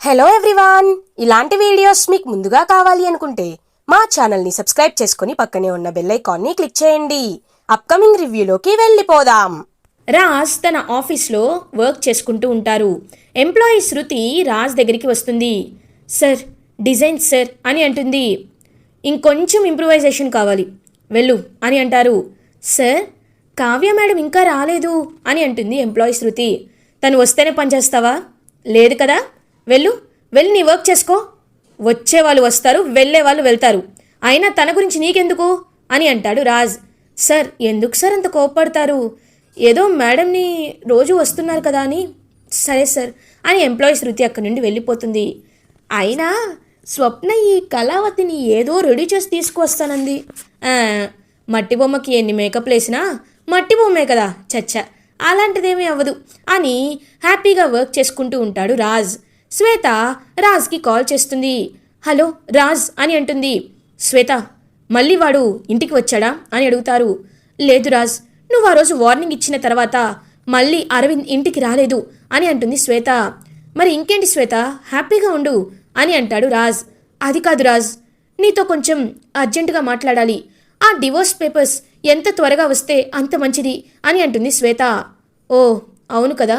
Hello everyone ఇలాంటి videos మీకు ముందుగా కావాలి అనుకుంటే మా ఛానల్ని సబ్స్క్రైబ్ చేసుకుని పక్కనే ఉన్న బెల్ ఐకాన్ని క్లిక్ చేయండి. అప్కమింగ్ రివ్యూలోకి వెళ్ళిపోదాం. రాజ్ తన ఆఫీస్లో వర్క్ చేసుకుంటూ ఉంటారు. ఎంప్లాయీ శృతి రాజ్ దగ్గరికి వస్తుంది. సార్ డిజైన్ సార్ అని అంటుంది. ఇంకొంచెం ఇంప్రూవైజేషన్ కావాలి. వెళ్ళు అని అంటారు. సార్ కావ్య మేడం ఇంకా రాలేదు అని అంటుంది ఎంప్లాయీ శృతి. తను వస్తేనే పనిచేస్తావా లేదు కదా. వెళ్ళు వెళ్ళి నీ వర్క్ చేసుకో. వచ్చే వాళ్ళు వస్తారు వెళ్ళే వాళ్ళు వెళ్తారు. అయినా తన గురించి నీకెందుకు? అని అంటాడు రాజ్. సార్ ఎందుకు సార్ అంత కోప్పడతారు? ఏదో మేడంని రోజు వస్తున్నారు కదా అని. సరే సార్ అని ఎంప్లాయీ శృతి అక్కడి నుండి వెళ్ళిపోతుంది. అయినా స్వప్న ఈ కళావతిని ఏదో రెడీ చేసి తీసుకువస్తానంది. మట్టి బొమ్మకి ఎన్ని మేకప్లు వేసినా మట్టి బొమ్మే కదా చచ్చ. అలాంటిదేమీ అవ్వదు అని హ్యాపీగా వర్క్ చేసుకుంటూ ఉంటాడు రాజ్. శ్వేత రాజ్కి కాల్ చేస్తుంది. హలో రాజ్ అని అంటుంది. శ్వేత మళ్ళీ వాడు ఇంటికి వచ్చాడా అని అడుగుతారు. లేదు రాజ్ నువ్వు ఆ రోజు వార్నింగ్ ఇచ్చిన తర్వాత మళ్ళీ అరవింద్ ఇంటికి రాలేదు అని అంటుంది శ్వేత. మరి ఇంకేంటి శ్వేత హ్యాపీగా ఉండు అని అంటాడు రాజ్. అది కాదు రాజ్ నీతో కొంచెం అర్జెంటుగా మాట్లాడాలి. ఆ డివోర్స్ పేపర్స్ ఎంత త్వరగా వస్తే అంత మంచిది అని అంటుంది శ్వేత. ఓ అవును కదా.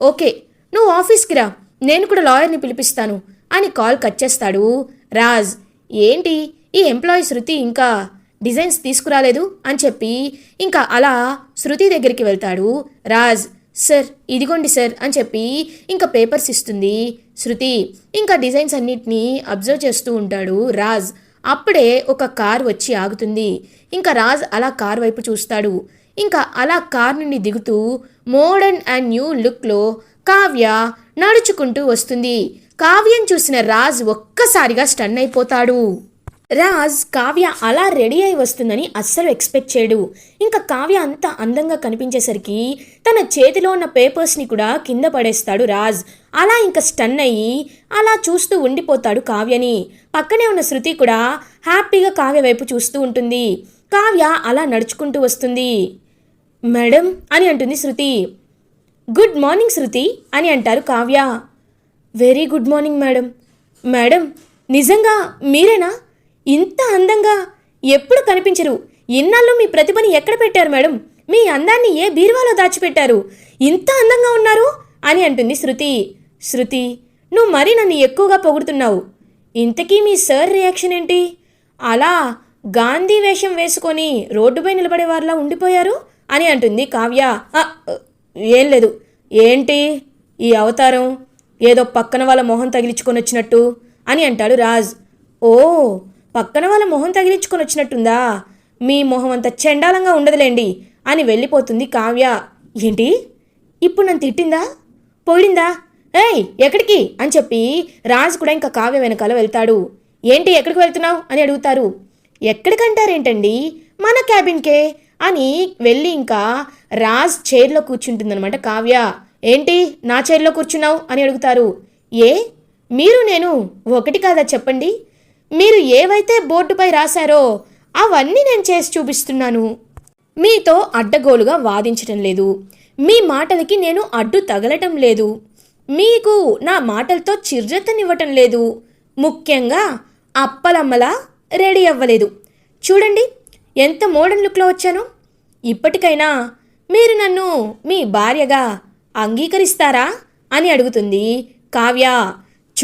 ఓకే నువ్వు ఆఫీస్కి రా. నేను కూడా లాయర్ని పిలిపిస్తాను అని కాల్ కట్ చేస్తాడు. రాజ్ ఏంటి? ఈ ఎంప్లాయీ శృతి ఇంకా డిజైన్స్ తీసుకురాలేదు అని చెప్పి ఇంకా అలా శృతి దగ్గరికి వెళ్తాడు. రాజ్ సార్ ఇదిగోండి సార్ అని చెప్పి ఇంకా పేపర్స్ ఇస్తుంది. శృతి ఇంకా డిజైన్స్ అన్నిటినీ అబ్జర్వ్ చేస్తూ ఉంటాడు. రాజ్ అప్పుడే ఒక కార్ వచ్చి ఆగుతుంది. ఇంకా రాజ్ అలా కార్ వైపు చూస్తాడు. ఇంకా అలా కార్ నుండి దిగుతూ మోడర్న్ అండ్ న్యూ లుక్లో కావ్య నడుచుకుంటూ వస్తుంది. కావ్యం చూసిన రాజ్ ఒక్కసారిగా స్టన్ అయిపోతాడు. రాజ్ కావ్య అలా రెడీ అయి వస్తుందని అస్సలు ఎక్స్పెక్ట్ చేయడు. ఇంకా కావ్య అంత అందంగా కనిపించేసరికి తన చేతిలో ఉన్న పేపర్స్ని కూడా కింద పడేస్తాడు రాజ్. అలా ఇంకా స్టన్ అయ్యి అలా చూస్తూ ఉండిపోతాడు కావ్యని. పక్కనే ఉన్న శృతి కూడా హ్యాపీగా కావ్య వైపు చూస్తూ ఉంటుంది. కావ్య అలా నడుచుకుంటూ వస్తుంది. మేడం అని అంటుంది శృతి. గుడ్ మార్నింగ్ శృతి అని అంటారు Kavya. Very good morning madam. Madam నిజంగా మీరేనా? ఇంత అందంగా ఎప్పుడు కనిపించరు? ఇన్నాళ్ళు మీ ప్రతిభని ఎక్కడ పెట్టారు మేడం? మీ అందాన్ని ఏ బీరువాలో దాచిపెట్టారు? ఇంత అందంగా ఉన్నారు? అని అంటుంది శృతి. శృతి నువ్వు మరీ నన్ను ఎక్కువగా పొగుడుతున్నావు. ఇంతకీ మీ సార్ రియాక్షన్ ఏంటి? అలా గాంధీ వేషం వేసుకొని రోడ్డుపై నిలబడే వారిలా ఉండిపోయారు? అని అంటుంది కావ్య. ఏం లేదు. ఏంటి ఈ అవతారం? ఏదో పక్కన వాళ్ళ మొహం తగిలించుకొని వచ్చినట్టు అని అంటాడు రాజ్. ఓ పక్కన వాళ్ళ మొహం తగిలించుకొని వచ్చినట్టుందా? మీ మొహం అంత చెండాలంగా ఉండదులేండి అని వెళ్ళిపోతుంది కావ్య. ఏంటి? ఇప్పుడు నన్ను తిట్టిందా? పొగిడిందా ఏయ్ ఎక్కడికి? అని చెప్పి రాజ్ కూడా ఇంకా కావ్య వెనకాల వెళ్తాడు. ఏంటి ఎక్కడికి వెళ్తున్నావు? అని అడుగుతారు. ఎక్కడికంటారేంటండి? మన క్యాబిన్కే? అని వెళ్ళి ఇంకా రాజ్ చైర్లో కూర్చుంటుందనమాట కావ్య ఏంటి నా చైర్లో కూర్చున్నావు? అని అడుగుతారు. ఏ? మీరు నేను? ఒకటి కాదా చెప్పండి? మీరు ఏవైతే బోర్డుపై రాశారో అవన్నీ నేను చేసి చూపిస్తున్నాను. మీతో అడ్డగోలుగా వాదించటం లేదు. మీ మాటలకి నేను అడ్డు తగలటం లేదు. మీకు నా మాటలతో చిర్రెత్తనివ్వటం లేదు. ముఖ్యంగా అప్పలమ్మలా రెడీ అవ్వలేదు. చూడండి ఎంత మోడర్న్ లుక్లో వచ్చాను? ఇప్పటికైనా మీరు నన్ను మీ భార్యగా అంగీకరిస్తారా? అని అడుగుతుంది కావ్య.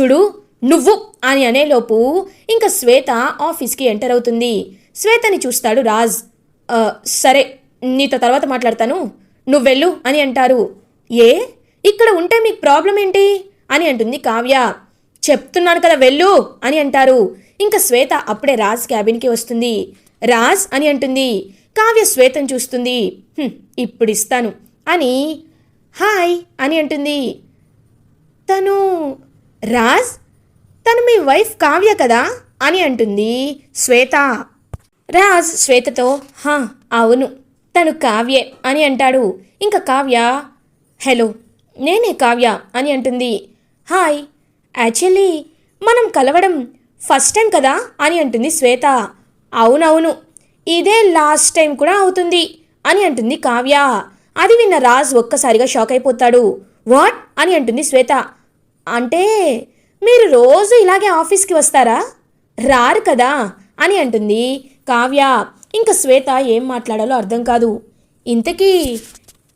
చూడు నువ్వు అని అనేలోపు ఇంకా శ్వేత ఆఫీస్కి ఎంటర్ అవుతుంది. శ్వేతని చూస్తాడు రాజ్. సరే నీతో తర్వాత మాట్లాడతాను. నువ్వు వెళ్ళు అని అంటారు. ఏ? ఇక్కడ ఉంటే మీకు ప్రాబ్లం ఏంటి? అని అంటుంది కావ్య. చెప్తున్నాను కదా వెళ్ళు అని అంటారు. ఇంకా శ్వేత అప్పుడే రాజ్ క్యాబిన్కి వస్తుంది. రాజ్ అని అంటుంది. కావ్య శ్వేతను చూస్తుంది. ఇప్పుడు ఇస్తాను అని హాయ్ అని అంటుంది. తను రాజ్? తను మీ వైఫ్ కావ్య కదా? అని అంటుంది శ్వేత. రాజ్ శ్వేతతో హా అవును తను కావ్యే అని అంటాడు. ఇంకా కావ్య హలో నేనే కావ్య అని అంటుంది. హాయ్ యాక్చువల్లీ మనం కలవడం ఫస్ట్ టైం కదా? అని అంటుంది శ్వేత. అవునవును ఇదే లాస్ట్ టైం కూడా అవుతుంది అని అంటుంది కావ్య. అది విన్న రాజ్ ఒక్కసారిగా షాక్ అయిపోతాడు. వాట్ అని అంటుంది శ్వేత. అంటే మీరు రోజు ఇలాగే ఆఫీస్కి వస్తారా? రారు కదా అని అంటుంది కావ్య. ఇంకా శ్వేత ఏం మాట్లాడాలో అర్థం కాదు. ఇంతకీ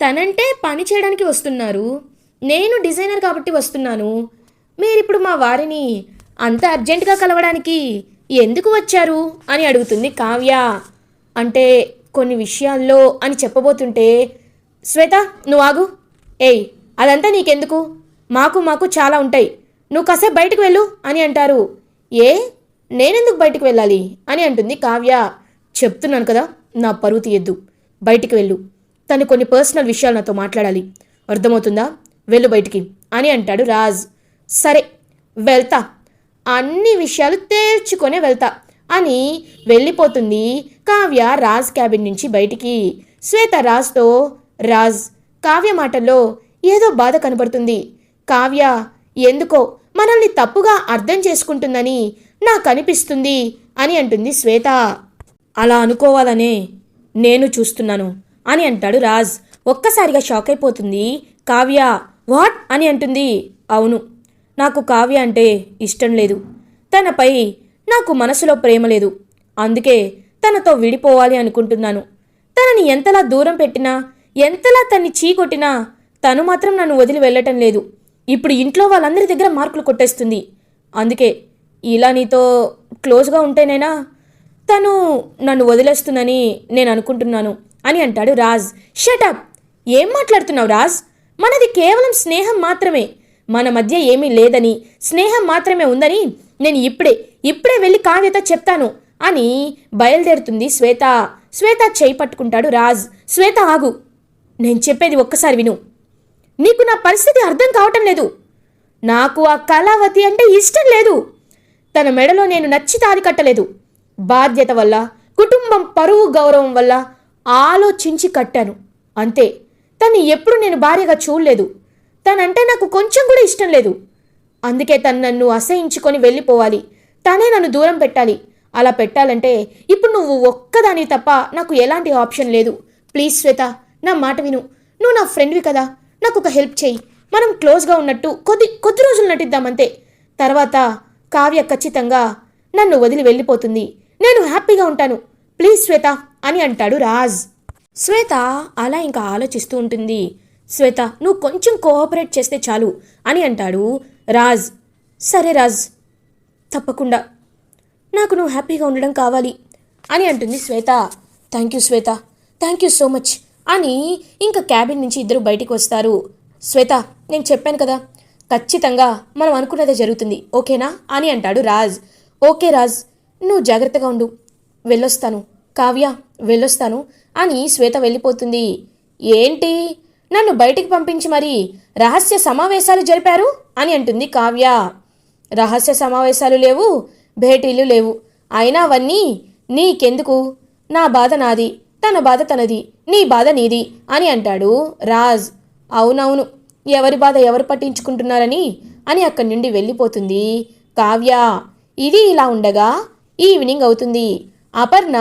తనంటే పని చేయడానికి వస్తున్నారు. నేను డిజైనర్ కాబట్టి వస్తున్నాను. మీరిప్పుడు మా వారిని అంత అర్జెంటుగా కలవడానికి ఎందుకు వచ్చారు? అని అడుగుతుంది కావ్య. అంటే కొన్ని విషయాల్లో అని చెప్పబోతుంటే శ్వేత నువ్వు ఆగు. ఏయ్ అదంతా నీకెందుకు? మాకు మాకు చాలా ఉంటాయి. నువ్వు కాసేపు బయటకు వెళ్ళు అని అంటారు. ఏ? నేనెందుకు బయటకు వెళ్ళాలి? అని అంటుంది కావ్య. చెప్తున్నాను కదా నా పరువు తీయద్దు. బయటికి వెళ్ళు. తను కొన్ని పర్సనల్ విషయాలు నాతో మాట్లాడాలి. అర్థమవుతుందా? వెళ్ళు బయటికి అని అంటాడు రాజ్. సరే వెళ్తా. అన్ని విషయాలు తేల్చుకొని వెళ్తా అని వెళ్ళిపోతుంది కావ్య రాజ్ క్యాబిన్ నుంచి బయటికి. శ్వేత రాజ్తో రాజ్ కావ్య మాటల్లో ఏదో బాధ కనబడుతుంది. కావ్య ఎందుకో మనల్ని తప్పుగా అర్థం చేసుకుంటుందని నాకు అనిపిస్తుంది అని అంటుంది శ్వేత. అలా అనుకోవాలనే నేను చూస్తున్నాను అని అంటాడు రాజ్. ఒక్కసారిగా షాక్ అయిపోతుంది. కావ్య వాట్? అని అంటుంది. అవును నాకు కావ్య అంటే ఇష్టం లేదు. తనపై నాకు మనసులో ప్రేమ లేదు. అందుకే తనతో విడిపోవాలి అనుకుంటున్నాను. తనని ఎంతలా దూరం పెట్టినా ఎంతలా తన్ని చీకొట్టినా తను మాత్రం నన్ను వదిలి వెళ్ళటం లేదు. ఇప్పుడు ఇంట్లో వాళ్ళందరి దగ్గర మార్కులు కొట్టేస్తుంది. అందుకే ఇలా నీతో క్లోజ్గా ఉంటేనేనా తను నన్ను వదిలేస్తుందని నేను అనుకుంటున్నాను అని అంటాడు రాజ్. షటప్ ఏం మాట్లాడుతున్నావు రాజ్? మనది కేవలం స్నేహం మాత్రమే. మన మధ్య ఏమీ లేదని స్నేహం మాత్రమే ఉందని నేను ఇప్పుడే ఇప్పుడే వెళ్ళి కావ్యత చెప్తాను అని బయలుదేరుతుంది శ్వేత. శ్వేత చేయి పట్టుకుంటాడు రాజ్. శ్వేత ఆగు. నేను చెప్పేది ఒక్కసారి విను. నీకు నా పరిస్థితి అర్థం కావటం లేదు. నాకు ఆ కళావతి అంటే ఇష్టం లేదు. తన మెడలో నేను నచ్చి తాది కట్టలేదు. బాధ్యత వల్ల కుటుంబం పరువు గౌరవం వల్ల ఆలోచించి కట్టాను. అంతే. తను ఎప్పుడు నేను భార్యగా చూడలేదు. తనంటే నాకు కొంచెం కూడా ఇష్టం లేదు. అందుకే తను నన్ను అసహించుకొని వెళ్ళిపోవాలి. తనే నన్ను దూరం పెట్టాలి. అలా పెట్టాలంటే ఇప్పుడు నువ్వు ఒక్కదాని తప్ప నాకు ఎలాంటి ఆప్షన్ లేదు. ప్లీజ్ శ్వేత నా మాట విను. నువ్వు నా ఫ్రెండ్వి కదా. నాకు ఒక హెల్ప్ చేయి. మనం క్లోజ్గా ఉన్నట్టు కొద్ది కొద్ది రోజులు నటిద్దామంతే. తర్వాత కావ్య ఖచ్చితంగా నన్ను వదిలి వెళ్ళిపోతుంది. నేను హ్యాపీగా ఉంటాను. ప్లీజ్ శ్వేత అని అంటాడు రాజ్. శ్వేత అలా ఇంకా ఆలోచిస్తూ ఉంటుంది. శ్వేత నువ్వు కొంచెం కోఆపరేట్ చేస్తే చాలు అని అంటాడు రాజ్. సరే రాజ్ తప్పకుండా. నాకు నువ్వు హ్యాపీగా ఉండడం కావాలి అని అంటుంది Shweta. Thank you Shweta thank you so much అని ఇంకా క్యాబిన్ నుంచి ఇద్దరు బయటికి వస్తారు. శ్వేత నేను చెప్పాను కదా ఖచ్చితంగా మనం అనుకున్నదే జరుగుతుంది ఓకేనా అని అంటాడు రాజ్. ఓకే రాజ్ నువ్వు జాగ్రత్తగా ఉండు వెళ్ళొస్తాను. కావ్య వెళ్ళొస్తాను అని శ్వేత వెళ్ళిపోతుంది. ఏంటి? నన్ను బయటికి పంపించి మరి రహస్య సమావేశాలు జరిపారు అని అంటుంది కావ్య. రహస్య సమావేశాలు లేవు భేటీలు లేవు. అయినా అవన్నీ నీకెందుకు? నా బాధ నాది తన బాధ తనది నీ బాధ నీది అని అంటాడు రాజ్. అవునవును ఎవరి బాధ ఎవరు పట్టించుకుంటున్నారని అని అక్కడి నుండి వెళ్ళిపోతుంది కావ్య. ఇది ఇలా ఉండగా ఈవినింగ్ అవుతుంది. అపర్ణ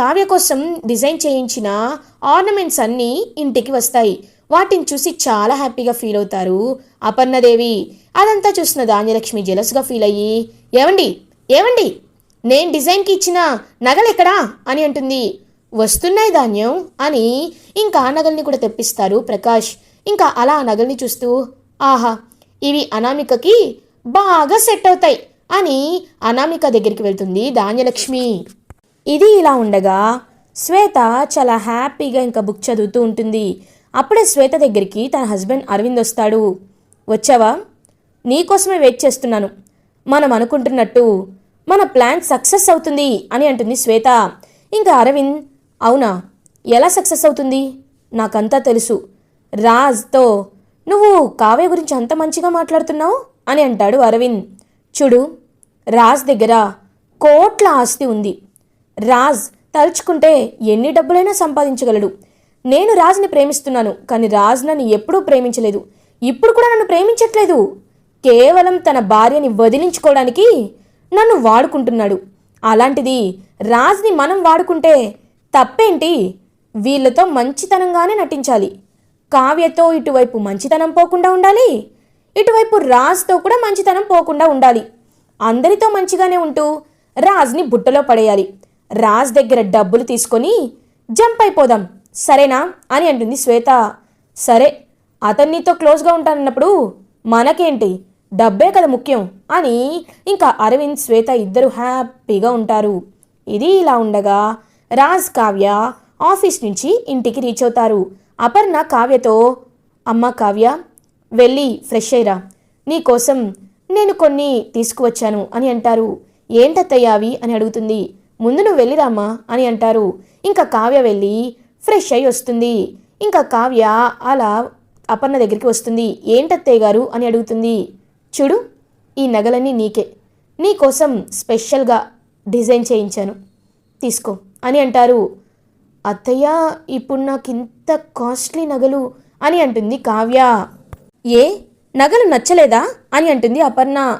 కావ్య కోసం డిజైన్ చేయించిన ఆర్నమెంట్స్ అన్నీ ఇంటికి వస్తాయి. వాటిని చూసి చాలా హ్యాపీగా ఫీల్ అవుతారు. అపర్ణదేవి అదంతా చూసిన ధాన్యలక్ష్మి జెలస్గా ఫీల్ అయ్యి ఏవండి? ఏవండి? నేను డిజైన్కి ఇచ్చిన నగలెక్కడా అని అంటుంది. వస్తున్నాయి ధాన్యం అని ఇంకా ఆ నగల్ని కూడా తెప్పిస్తారు ప్రకాష్. ఇంకా అలా ఆ నగల్ని చూస్తూ ఆహా ఇవి అనామికకి బాగా సెట్ అవుతాయి అని అనామిక దగ్గరికి వెళ్తుంది ధాన్యలక్ష్మి. ఇది ఇలా ఉండగా శ్వేత చాలా హ్యాపీగా ఇంకా బుక్ చదువుతూ ఉంటుంది. అప్పుడే శ్వేత దగ్గరికి తన హస్బెండ్ అరవింద్ వస్తాడు. వచ్చావా? నీకోసమే వెయిట్ చేస్తున్నాను. మనం అనుకుంటున్నట్టు మన ప్లాన్ సక్సెస్ అవుతుంది అని అంటుంది శ్వేత. ఇంకా అరవింద్ అవునా? ఎలా సక్సెస్ అవుతుంది? నాకంతా తెలుసు. రాజ్తో నువ్వు కావ్య గురించి అంత మంచిగా మాట్లాడుతున్నావు? అని అంటాడు అరవింద్. చూడు రాజ్ దగ్గర కోట్ల ఆస్తి ఉంది. రాజ్ తలుచుకుంటే ఎన్ని డబ్బులైనా సంపాదించగలడు. నేను రాజ్ని ప్రేమిస్తున్నాను కానీ రాజ్ నన్ను ఎప్పుడూ ప్రేమించలేదు. ఇప్పుడు కూడా నన్ను ప్రేమించట్లేదు. కేవలం తన భార్యని వదిలించుకోవడానికి నన్ను వాడుకుంటున్నాడు. అలాంటిది రాజ్ని మనం వాడుకుంటే తప్పేంటి? వీళ్ళతో మంచితనంగానే నటించాలి. కావ్యతో ఇటువైపు మంచితనం పోకుండా ఉండాలి. ఇటువైపు రాజ్తో కూడా మంచితనం పోకుండా ఉండాలి. అందరితో మంచిగానే ఉంటూ రాజ్ని బుట్టలో పడేయాలి. రాజ్ దగ్గర డబ్బులు తీసుకొని జంప్ అయిపోదాం. సరేనా? అని అంటుంది శ్వేత. సరే అతన్నితో క్లోజ్గా ఉంటానన్నప్పుడు మనకేంటి? డబ్బే కదా ముఖ్యం అని ఇంకా అరవింద్ శ్వేత ఇద్దరు హ్యాపీగా ఉంటారు. ఇది ఇలా ఉండగా రాజ్ కావ్య ఆఫీస్ నుంచి ఇంటికి రీచ్ అవుతారు. అపర్ణ కావ్యతో అమ్మ కావ్య వెళ్ళి ఫ్రెష్ అయ్యరా. నీకోసం నేను కొన్ని తీసుకువచ్చాను అని అంటారు. ఏంటత్తయ్యావి అని అడుగుతుంది. ముందు నువ్వు వెళ్ళిరామా అని అంటారు. ఇంకా కావ్య వెళ్ళి ఫ్రెష్ అయి వస్తుంది. ఇంకా కావ్య అలా అపర్ణ దగ్గరికి వస్తుంది. ఏంటత్తయ్య గారు అని అడుగుతుంది. చూడు ఈ నగలన్నీ నీకే. నీకోసం స్పెషల్గా డిజైన్ చేయించాను. తీసుకో అని అంటారు. అత్తయ్య ఇప్పుడు నాకు ఇంత కాస్ట్లీ నగలు అని అంటుంది కావ్య. ఏ నగలు నచ్చలేదా అని అంటుంది అపర్ణ.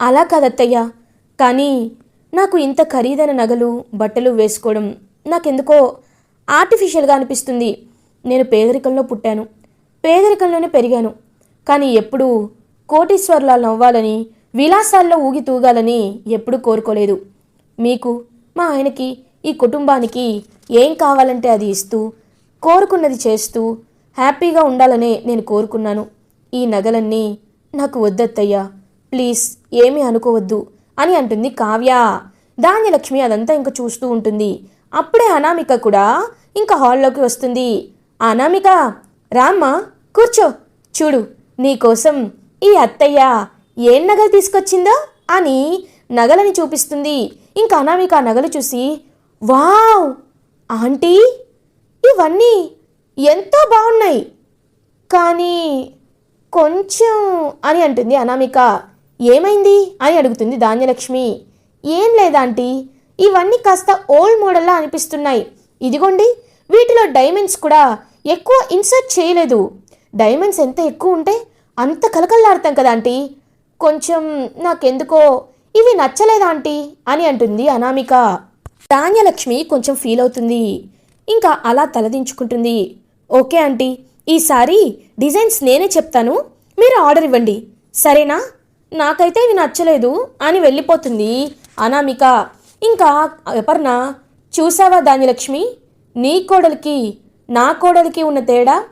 అలా కాదత్తయ్య. కానీ నాకు ఇంత ఖరీదైన నగలు బట్టలు వేసుకోవడం నాకెందుకో ఆర్టిఫిషియల్గా అనిపిస్తుంది. నేను పేదరికంలో పుట్టాను. పేదరికంలోనే పెరిగాను. కానీ ఎప్పుడూ కోటీశ్వర్లాలు నవ్వాలని విలాసాల్లో ఊగి తూగాలని ఎప్పుడూ కోరుకోలేదు. మీకు మా ఆయనకి ఈ కుటుంబానికి ఏం కావాలంటే అది ఇస్తూ కోరుకున్నది చేస్తూ హ్యాపీగా ఉండాలనే నేను కోరుకున్నాను. ఈ నగలన్నీ నాకు వద్దత్తయ్యా. ప్లీజ్ ఏమీ అనుకోవద్దు. అని అంటుంది కావ్య. ధాన్యలక్ష్మి అదంతా ఇంకా చూస్తూ ఉంటుంది. అప్పుడే అనామిక కూడా ఇంకా హాల్లోకి వస్తుంది. అనామిక రామ్మా కూర్చో చూడు నీకోసం ఈ అత్తయ్య ఏం నగలు తీసుకొచ్చిందో అని నగలని చూపిస్తుంది. ఇంకా అనామిక ఆ నగలు చూసి వావ్ ఆంటీ ఇవన్నీ ఎంతో బాగున్నాయి. కానీ కొంచెం అని అంటుంది అనామిక. ఏమైంది? అని అడుగుతుంది ధాన్యలక్ష్మి. ఏం లేదాంటీ ఇవన్నీ కాస్త ఓల్డ్ మోడల్లా అనిపిస్తున్నాయి. ఇదిగోండి వీటిలో డైమండ్స్ కూడా ఎక్కువ ఇన్సర్ట్ చేయలేదు. డైమండ్స్ ఎంత ఎక్కువ ఉంటే అంత కలకల్లాడతాం కదా ఆంటీ. కొంచెం నాకెందుకో ఇవి నచ్చలేదా ఆంటీ? అని అంటుంది అనామిక. ధాన్యలక్ష్మి కొంచెం ఫీల్ అవుతుంది. ఇంకా అలా తలదించుకుంటుంది. ఓకే ఆంటీ ఈసారి డిజైన్స్ నేనే చెప్తాను. మీరు ఆర్డర్ ఇవ్వండి. సరేనా? నాకైతే ఇది నచ్చలేదు. అని వెళ్ళిపోతుంది అనామిక. ఇంకా అపర్ణ చూసావా దానిలక్ష్మి నీ కోడలికి నా కోడలికి ఉన్న తేడా?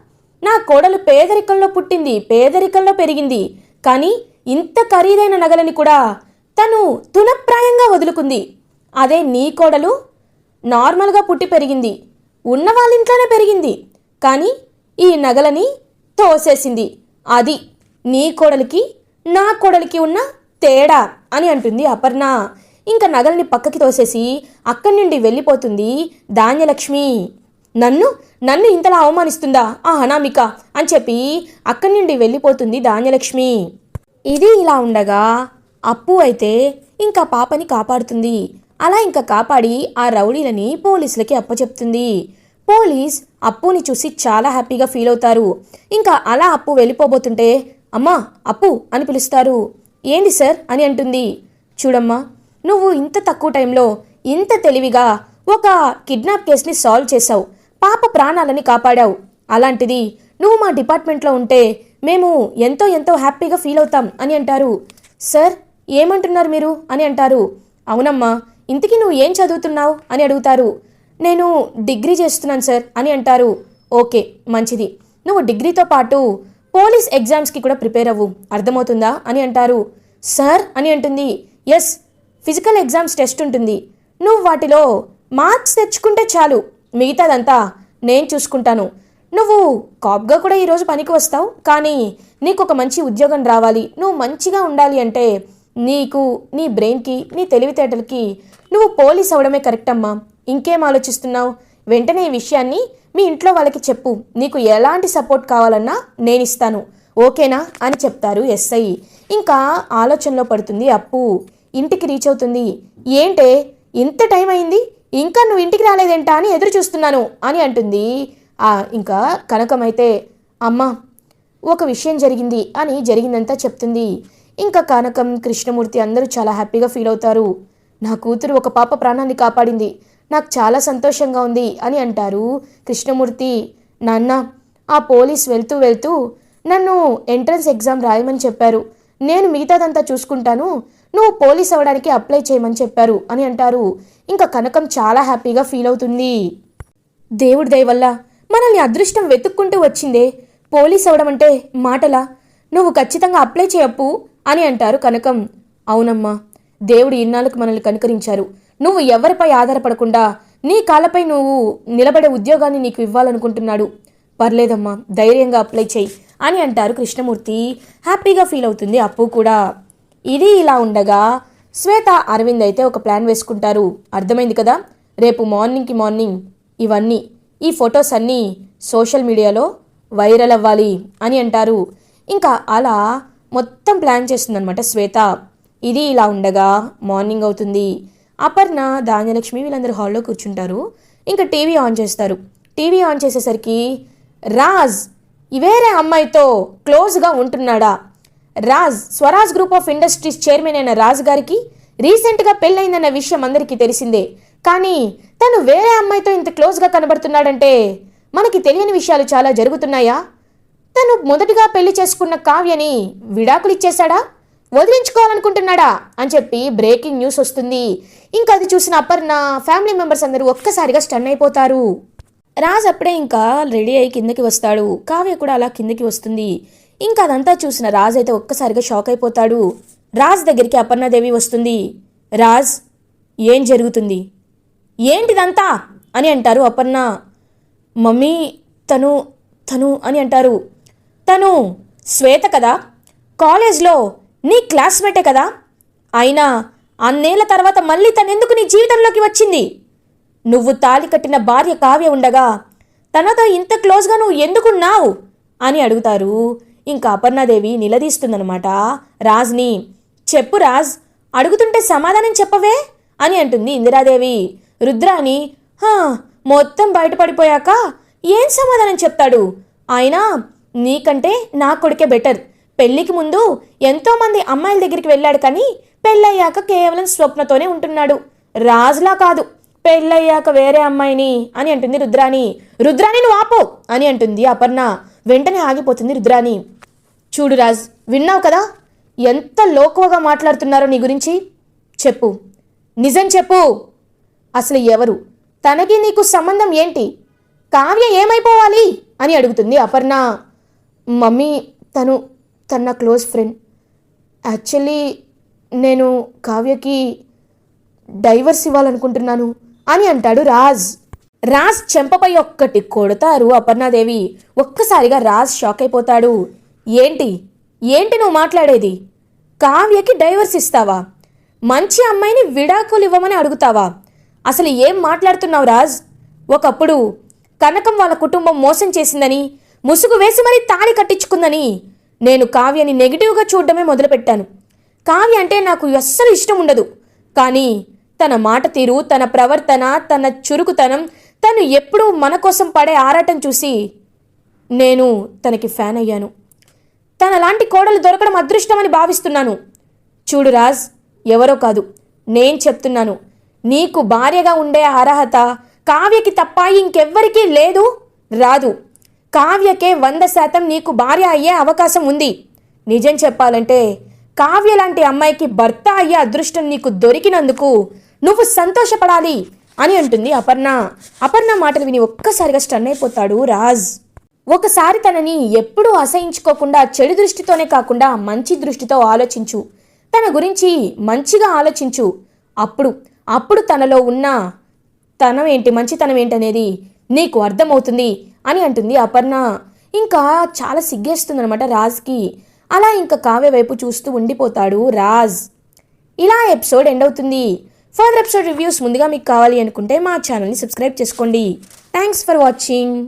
నా కోడలు పేదరికంలో పుట్టింది పేదరికంలో పెరిగింది. కానీ ఇంత ఖరీదైన నగలని కూడా తను తునప్రాయంగా వదులుకుంది. అదే నీ కోడలు? నార్మల్గా పుట్టి పెరిగింది. ఉన్న వాళ్ళ ఇంట్లోనే పెరిగింది. కానీ ఈ నగలని తోసేసింది. అది నీ కోడలికి నా కొడలికి ఉన్న తేడా అని అంటుంది అపర్ణ. ఇంకా నగల్ని పక్కకి తోసేసి అక్కడి నుండి వెళ్ళిపోతుంది ధాన్యలక్ష్మి. నన్ను నన్ను ఇంతలా అవమానిస్తుందా ఆ అనామిక అని చెప్పి అక్కడి నుండి వెళ్ళిపోతుంది ధాన్యలక్ష్మి. ఇది ఇలా ఉండగా అప్పు అయితే ఇంకా పాపని కాపాడుతుంది. అలా ఇంకా కాపాడి ఆ రౌడీలని పోలీసులకి అప్పచెప్తుంది. పోలీస్ అప్పుని చూసి చాలా హ్యాపీగా ఫీల్ అవుతారు. ఇంకా అలా అప్పు వెళ్ళిపోబోతుంటే అమ్మా అప్పు అని పిలుస్తారు. ఏంది సార్ అని అంటుంది. చూడమ్మా నువ్వు ఇంత తక్కువ టైంలో ఇంత తెలివిగా ఒక కిడ్నాప్ కేసుని సాల్వ్ చేశావు. పాప ప్రాణాలని కాపాడావు. అలాంటిది నువ్వు మా డిపార్ట్మెంట్లో ఉంటే మేము ఎంతో ఎంతో హ్యాపీగా ఫీల్ అవుతాం అని అంటారు. సార్ ఏమంటున్నారు మీరు అని అంటారు. అవునమ్మా ఇంతకీ నువ్వు ఏం చదువుతున్నావు అని అడుగుతారు. నేను డిగ్రీ చేస్తున్నాను సార్ అని అంటారు. ఓకే మంచిది. నువ్వు డిగ్రీతో పాటు పోలీస్ ఎగ్జామ్స్కి కూడా ప్రిపేర్ అవ్వు. అర్థమవుతుందా? అని అంటారు. సార్ అని అంటుంది. ఎస్ ఫిజికల్ ఎగ్జామ్స్ టెస్ట్ ఉంటుంది. నువ్వు వాటిలో మార్క్స్ తెచ్చుకుంటే చాలు. మిగతాదంతా నేను చూసుకుంటాను. నువ్వు కాప్గా కూడా ఈరోజు పనికి వస్తావు. కానీ నీకు ఒక మంచి ఉద్యోగం రావాలి. నువ్వు మంచిగా ఉండాలి అంటే నీకు నీ బ్రెయిన్కి నీ తెలివితేటలకి నువ్వు పోలీస్ అవడమే కరెక్ట్ అమ్మా ఇంకేం ఆలోచిస్తున్నావు? వెంటనే ఈ విషయాన్ని మీ ఇంట్లో వాళ్ళకి చెప్పు. నీకు ఎలాంటి సపోర్ట్ కావాలన్నా నేను ఇస్తాను. ఓకేనా? అని చెప్తారు ఎస్ఐ. ఇంకా ఆలోచనలో పడుతుంది అప్పు. ఇంటికి రీచ్ అవుతుంది. ఏంటే? ఇంత టైం అయింది. ఇంకా నువ్వు ఇంటికి రాలేదేంటా అని ఎదురు చూస్తున్నాను అని అంటుంది. ఇంకా కనకమైతే అమ్మా ఒక విషయం జరిగింది అని జరిగిందంతా చెప్తుంది. ఇంకా కనకం కృష్ణమూర్తి అందరూ చాలా హ్యాపీగా ఫీల్ అవుతారు. నా కూతురు ఒక పాప ప్రాణాన్ని కాపాడింది. నాకు చాలా సంతోషంగా ఉంది అని అంటారు కృష్ణమూర్తి. నాన్న ఆ పోలీస్ వెళ్తూ వెళ్తూ నన్ను ఎంట్రన్స్ ఎగ్జామ్ రాయమని చెప్పారు. నేను మిగతాదంతా చూసుకుంటాను. నువ్వు పోలీస్ అవ్వడానికి అప్లై చేయమని చెప్పారు అని అంటారు. ఇంకా కనకం చాలా హ్యాపీగా ఫీల్ అవుతుంది. దేవుడి దయ వల్ల మనల్ని అదృష్టం వెతుక్కుంటూ వచ్చిందే. పోలీస్ అవడం అంటే మాటలా? నువ్వు ఖచ్చితంగా అప్లై చేయప్పు అని అంటారు కనకం. అవునమ్మా దేవుడు ఇన్నాళ్ళకు మనల్ని కనుకరించారు. నువ్వు ఎవరిపై ఆధారపడకుండా నీ కాళ్ళపై నువ్వు నిలబడే ఉద్యోగాన్ని నీకు ఇవ్వాలనుకుంటున్నాడు. పర్లేదమ్మా ధైర్యంగా అప్లై చేయి అని అంటారు కృష్ణమూర్తి. హ్యాపీగా ఫీల్ అవుతుంది అప్పు కూడా. ఇది ఇలా ఉండగా శ్వేత అరవింద్ అయితే ఒక ప్లాన్ వేసుకుంటారు. అర్థమైంది కదా? రేపు మార్నింగ్కి మార్నింగ్ ఇవన్నీ ఈ ఫొటోస్ అన్నీ సోషల్ మీడియాలో వైరల్ అవ్వాలి అని అంటారు. ఇంకా అలా మొత్తం ప్లాన్ చేస్తుందన్నమాట శ్వేత. ఇది ఇలా ఉండగా మార్నింగ్ అవుతుంది. అపర్ణ ధాన్యలక్ష్మి వీళ్ళందరూ హాల్లో కూర్చుంటారు. ఇంకా టీవీ ఆన్ చేస్తారు. టీవీ ఆన్ చేసేసరికి రాజ్ వేరే అమ్మాయితో క్లోజ్గా ఉంటున్నాడా? Raj Swaraj group of industries chairman అయిన రాజ్ గారికి రీసెంట్గా పెళ్ళైందన్న విషయం అందరికీ తెలిసిందే. కానీ తను వేరే అమ్మాయితో ఇంత క్లోజ్గా కనబడుతున్నాడంటే మనకి తెలియని విషయాలు చాలా జరుగుతున్నాయా? తను మొదటిగా పెళ్ళి చేసుకున్న కావ్యని విడాకులు ఇచ్చేశాడా? వదిలించుకోవాలనుకుంటున్నాడా అని చెప్పి బ్రేకింగ్ న్యూస్ వస్తుంది. ఇంకా అది చూసిన అపర్ణ ఫ్యామిలీ మెంబర్స్ అందరూ ఒక్కసారిగా స్టన్ అయిపోతారు. రాజ్ అప్పుడే ఇంకా రెడీ అయ్యి కిందకి వస్తాడు. కావ్య కూడా అలా కిందకి వస్తుంది. ఇంకా అదంతా చూసిన రాజ్ అయితే ఒక్కసారిగా షాక్ అయిపోతాడు. రాజ్ దగ్గరికి అపర్ణాదేవి వస్తుంది. రాజ్ ఏం జరుగుతుంది? ఏంటిదంతా? అని అంటారు అపర్ణ. మమ్మీ తను తను అని అంటారు. తను శ్వేత కదా? కాలేజ్లో నీ క్లాస్మేటే కదా? అయినా అన్నేళ్ళ తర్వాత మళ్ళీ తనెందుకు నీ జీవితంలోకి వచ్చింది? నువ్వు తాలి కట్టిన భార్య కావ్య ఉండగా తనతో ఇంత క్లోజ్గా నువ్వు ఎందుకున్నావు? అని అడుగుతారు. ఇంకా అపర్ణాదేవి నిలదీస్తుందనమాట రాజ్ని చెప్పు రాజ్ అడుగుతుంటే సమాధానం చెప్పవే? అని అంటుంది ఇందిరాదేవి. రుద్రాని "హా, మొత్తం బయటపడిపోయాక ఏం సమాధానం చెప్తాడు? అయినా నీకంటే నా కొడుకే బెటర్. పెళ్ళికి ముందు ఎంతోమంది అమ్మాయిల దగ్గరికి వెళ్ళాడు కానీ పెళ్ళయ్యాక కేవలం స్వప్నతోనే ఉంటున్నాడు. రాజులా కాదు. పెళ్ళయ్యాక వేరే అమ్మాయిని అని అంటుంది రుద్రాణి. రుద్రాని నువ్వు ఆపో అని అంటుంది అపర్ణ. వెంటనే ఆగిపోతుంది రుద్రాణి. చూడు రాజ్ విన్నావు కదా? ఎంత లోకువగా మాట్లాడుతున్నారో నీ గురించి? చెప్పు. నిజం చెప్పు. అసలు ఎవరు? తనకి నీకు సంబంధం ఏంటి? కావ్య ఏమైపోవాలి? అని అడుగుతుంది అపర్ణ. మమ్మీ తను తన నా క్లోజ్ ఫ్రెండ్. యాక్చువల్లీ నేను కావ్యకి డైవర్స్ ఇవ్వాలనుకుంటున్నాను అని అంటాడు రాజ్. రాజ్ చెంపపై ఒక్కటి కొడతారు అపర్ణాదేవి. ఒక్కసారిగా రాజ్ షాక్ అయిపోతాడు. ఏంటి? ఏంటి నువ్వు మాట్లాడేది? కావ్యకి డైవర్స్ ఇస్తావా? మంచి అమ్మాయిని విడాకులు ఇవ్వమని అడుగుతావా? అసలు ఏం మాట్లాడుతున్నావు రాజ్? ఒకప్పుడు కనకం వాళ్ళ కుటుంబం మోసం చేసిందని ముసుగు వేసి మరీ తాళి కట్టించుకుందని. నేను కావ్యని నెగిటివ్గా చూడడమే మొదలుపెట్టాను. కావ్య అంటే నాకు అస్సలు ఇష్టం ఉండదు. కానీ తన మాట తీరు తన ప్రవర్తన తన చురుకుతనం తను ఎప్పుడూ మన కోసం పడే ఆరాటం చూసి నేను తనకి ఫ్యాన్ అయ్యాను. తనలాంటి కోడలు దొరకడం అదృష్టమని భావిస్తున్నాను. చూడు రాజ్ ఎవరో కాదు నేను చెప్తున్నాను. నీకు భార్యగా ఉండే అర్హత కావ్యకి తప్ప ఇంకెవ్వరికీ లేదు రాదు. కావ్యకే వంద శాతం నీకు భార్య అయ్యే అవకాశం ఉంది. నిజం చెప్పాలంటే కావ్య లాంటి అమ్మాయికి భర్త అయ్యే అదృష్టం నీకు దొరికినందుకు నువ్వు సంతోషపడాలి అని అంటుంది అపర్ణ. అపర్ణ మాటలు విని ఒక్కసారిగా స్టన్ అయిపోతాడు రాజ్. ఒకసారి తనని ఎప్పుడూ అసహించుకోకుండా చెడు దృష్టితోనే కాకుండా మంచి దృష్టితో ఆలోచించు. తన గురించి మంచిగా ఆలోచించు. అప్పుడు అప్పుడు తనలో ఉన్న తనం ఏంటి మంచితనం ఏంటనేది నీకు అర్థమవుతుంది. అని అంటుంది అపర్ణ. ఇంకా చాలా సిగ్గేస్తుందనమాట రాజ్కి. అలా ఇంకా కావ్య వైపు చూస్తూ ఉండిపోతాడు రాజ్. ఇలా ఎపిసోడ్ ఎండ్ అవుతుంది. ఫర్దర్ ఎపిసోడ్ రివ్యూస్ ముందుగా మీకు కావాలి అనుకుంటే మా ఛానల్ని సబ్స్క్రైబ్ చేసుకోండి. Thanks for watching.